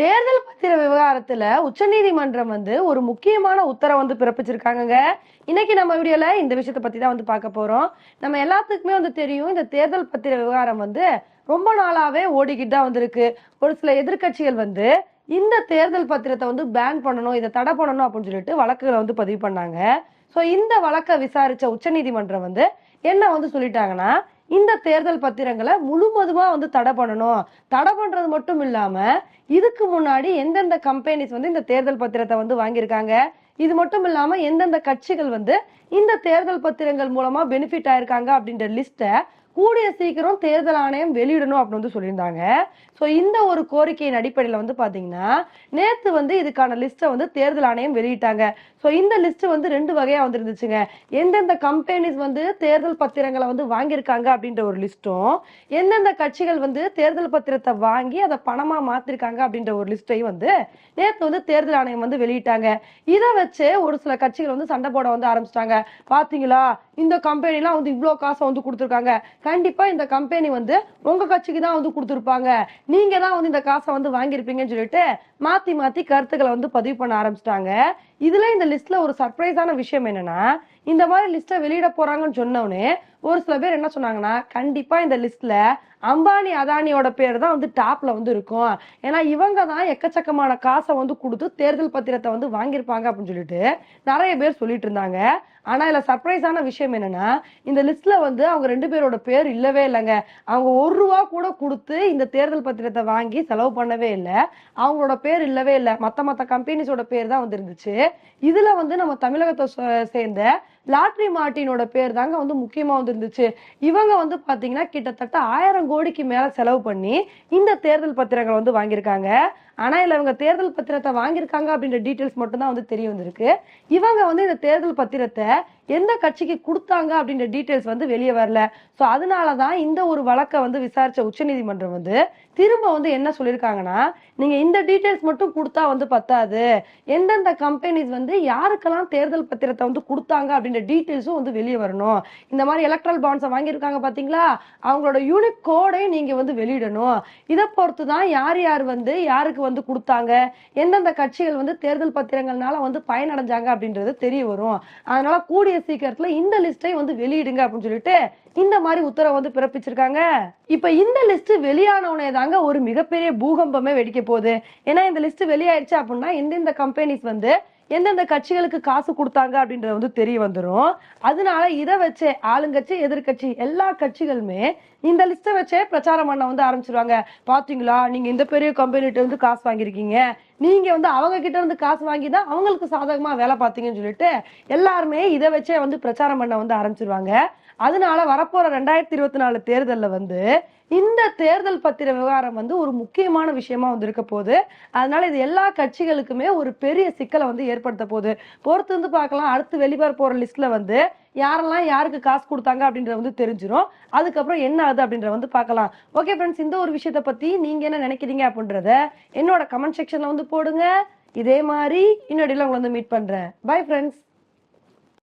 தேர்தல் பத்திர விவகாரத்துல உச்சநீதிமன்றம் வந்து ஒரு முக்கியமான உத்தரவு வந்து பிறப்பிச்சிருக்காங்கங்க. இன்னைக்கு நம்ம வீடியோல இந்த விஷயத்தை பத்தி தான் வந்து பார்க்க போறோம். நம்ம எல்லாத்துக்குமே வந்து தெரியும் இந்த தேர்தல் பத்திர விவகாரம் வந்து ரொம்ப நாளாவே ஓடிக்கிட்டு தான் வந்திருக்கு. ஒரு சில எதிர்க்கட்சிகள் வந்து இந்த தேர்தல் பத்திரத்தை வந்து பேன் பண்ணணும் இதை தடை பண்ணணும் அப்படின்னு சொல்லிட்டு வழக்குகளை வந்து பதிவு பண்ணாங்க. ஸோ இந்த வழக்கை விசாரிச்ச உச்சநீதிமன்றம் வந்து என்ன வந்து சொல்லிட்டாங்கன்னா இந்த தேர்தல் பத்திரங்களை முழுமதுமாக வந்து தடை பண்ணணும். தடை பண்றது மட்டும் இல்லாம இதுக்கு முன்னாடி எந்தெந்த கம்பெனிஸ் வந்து இந்த தேர்தல் பத்திரத்தை வந்து வாங்கியிருக்காங்க? இது மட்டும் இல்லாம எந்தெந்த கட்சிகள் வந்து இந்த தேர்தல் பத்திரங்கள் மூலமா பெனிஃபிட் ஆயிருக்காங்க அப்படின்ற லிஸ்ட்டை கூடிய சீக்கிரம் தேர்தல் ஆணையம் வெளியிடணும் அப்படின்னு வந்து சொல்லியிருந்தாங்க. ஸோ இந்த ஒரு கோரிக்கையின் அடிப்படையில் வந்து பார்த்தீங்கன்னா நேற்று வந்து இதுக்கான லிஸ்ட்டை வந்து தேர்தல் ஆணையம் வெளியிட்டாங்க. ஸோ இந்த லிஸ்ட் வந்து ரெண்டு வகையாக வந்துருந்துச்சுங்க. எந்தெந்த கம்பெனிஸ் வந்து தேர்தல் பத்திரங்களை வந்து வாங்கியிருக்காங்க அப்படின்ற ஒரு லிஸ்ட்டும் எந்தெந்த கட்சிகள் வந்து தேர்தல் பத்திரத்தை வாங்கி அதை பணமாக மாற்றிருக்காங்க அப்படின்ற ஒரு லிஸ்ட்டையும் வந்து நேற்று வந்து தேர்தல் ஆணையம் வந்து வெளியிட்டாங்க. இதை வச்சு ஒரு சில கட்சிகள் வந்து சண்டை போட வந்து ஆரம்பிச்சிட்டாங்க. பார்த்தீங்களா இந்த கம்பெனிலாம் வந்து இவ்வளோ காசை வந்து கொடுத்துருக்காங்க. கண்டிப்பா இந்த கம்பெனி வந்து உங்க கட்சிக்கு தான் வந்து கொடுத்துருப்பாங்க. நீங்க தான் வந்து இந்த காசை வந்து வாங்கியிருப்பீங்கன்னு சொல்லிட்டு மாத்தி மாத்தி கருத்துக்களை வந்து பதிவு பண்ண ஆரம்பிச்சிட்டாங்க. இதுல இந்த லிஸ்ட்ல ஒரு சர்ப்ரைஸான விஷயம் என்னன்னா இந்த மாதிரி லிஸ்ட்டை வெளியிட போறாங்கன்னு சொன்னவனே ஒரு சில பேர் என்ன சொன்னாங்கன்னா கண்டிப்பா இந்த லிஸ்ட்ல அம்பானி அதானியோட பேர் தான் வந்து டாப்ல வந்து இருக்கும். ஏன்னா இவங்க தான் எக்கச்சக்கமான காசை வந்து கொடுத்து தேர்தல் பத்திரத்தை வந்து வாங்கியிருப்பாங்க அப்படின்னு சொல்லிட்டு நிறைய பேர் சொல்லிட்டு இருந்தாங்க. ஆனா இதுல சர்ப்ரைஸான விஷயம் என்னன்னா இந்த லிஸ்ட்ல வந்து அவங்க ரெண்டு பேரோட பேர் இல்லவே இல்லைங்க. அவங்க ஒரு ரூபா கூட கொடுத்து இந்த தேர்தல் பத்திரத்தை வாங்கி செலவு பண்ணவே இல்லை. அவங்களோட பேர் இல்லவே இல்லை. மற்ற மற்ற கம்பெனிஸோட பேர் தான் வந்து இருந்துச்சு. இதுல வந்து நம்ம தமிழகத்தை சேர்ந்த லாட்ரி மார்ட்டினோட பேர் தாங்க வந்து முக்கியமாக வந்து இருந்துச்சு. இவங்க வந்து பார்த்தீங்கன்னா கிட்டத்தட்ட ஆயிரம் கோடிக்கு மேலே செலவு பண்ணி இந்த தேர்தல் பத்திரங்கள் வந்து வாங்கியிருக்காங்க. ஆனால் இல்லை இவங்க தேர்தல் பத்திரத்தை வாங்கியிருக்காங்க அப்படின்ற டீட்டெயில்ஸ் மட்டும்தான் வந்து தெரிய வந்திருக்கு. இவங்க வந்து இந்த தேர்தல் பத்திரத்தை எந்த கட்சிக்கு கொடுத்தாங்க அப்படின்ற டீட்டெயில்ஸ் வந்து வெளியே வரல. ஸோ அதனால தான் இந்த ஒரு வழக்கை வந்து விசாரித்த உச்சநீதிமன்றம் வந்து திரும்ப வந்து என்ன சொல்லியிருக்காங்கன்னா நீங்கள் இந்த டீட்டெயில்ஸ் மட்டும் கொடுத்தா வந்து பத்தாது. எந்தெந்த கம்பெனிஸ் வந்து யாருக்கெல்லாம் தேர்தல் பத்திரத்தை வந்து கொடுத்தாங்க அப்படின்னு அப்படின்ற டீட்டெயில்ஸும் வந்து வெளியே வரணும். இந்த மாதிரி எலக்ட்ரல் பாண்ட்ஸை வாங்கியிருக்காங்க பாத்தீங்களா? அவங்களோட யூனிக் கோடையும் நீங்க வந்து வெளியிடணும். இதை பொறுத்து தான் யார் யார் வந்து யாருக்கு வந்து கொடுத்தாங்க எந்தெந்த கட்சிகள் வந்து தேர்தல் பத்திரங்கள்னால வந்து பயனடைஞ்சாங்க அப்படின்றது தெரிய வரும். அதனால கூடிய சீக்கிரத்துல இந்த லிஸ்ட்டை வந்து வெளியிடுங்க அப்படின்னு சொல்லிட்டு இந்த மாதிரி உத்தரவு வந்து பிறப்பிச்சிருக்காங்க. இப்ப இந்த லிஸ்ட் வெளியானவனே தாங்க ஒரு மிகப்பெரிய பூகம்பமே வெடிக்க போகுது. ஏன்னா இந்த லிஸ்ட் வெளியாயிடுச்சு அப்படின்னா எந்தெந்த கம்பெனிஸ் வந்து எந்தெந்த கட்சிகளுக்கு காசு கொடுத்தாங்க அப்படின்றது வந்து தெரிய வந்துடும் அதனால இதை வச்சு ஆளுங்கட்சி எதிர்க்கட்சி எல்லா கட்சிகளுமே இந்த லிஸ்ட்டை வச்சே பிரச்சாரம் பண்ண வந்து ஆரம்பிச்சிருவாங்க. பாத்தீங்களா? நீங்க இந்த பெரிய கம்பெனிட்ட வந்து காசு வாங்கியிருக்கீங்க. நீங்க வந்து அவங்க கிட்ட இருந்து காசு வாங்கி தான் அவங்களுக்கு சாதகமா வேலை பார்த்தீங்கன்னு சொல்லிட்டு எல்லாருமே இதை வச்சே வந்து பிரச்சாரம் பண்ண வந்து ஆரம்பிச்சிருவாங்க. அதனால வரப்போற ரெண்டாயிரத்தி இருபத்தி நாலு தேர்தலில் வந்து இந்த தேர்தல் பத்திர விவகாரம் வந்து ஒரு முக்கியமான விஷயமா வந்து இருக்க போகுது. அதனால இது எல்லா கட்சிகளுக்குமே ஒரு பெரிய சிக்கலை வந்து ஏற்படுத்த போகுது. பொறுத்து வந்து பார்க்கலாம். அடுத்து வெளிவர போற லிஸ்ட்ல வந்து யாரெல்லாம் யாருக்கு காசு கொடுத்தாங்க அப்படின்றது வந்து தெரிஞ்சிடும் அதுக்கப்புறம் என்ன ஆகுது அப்படின்றத வந்து பார்க்கலாம். ஓகே ஃப்ரெண்ட்ஸ் இந்த ஒரு விஷயத்தை பற்றி நீங்கள் என்ன நினைக்கிறீங்க அப்படின்றத என்னோட கமெண்ட் செக்ஷனில் வந்து போடுங்க. இதே மாதிரி இன்னொடியில் உங்களை வந்து மீட் பண்ணுறேன் பை ஃப்ரெண்ட்ஸ்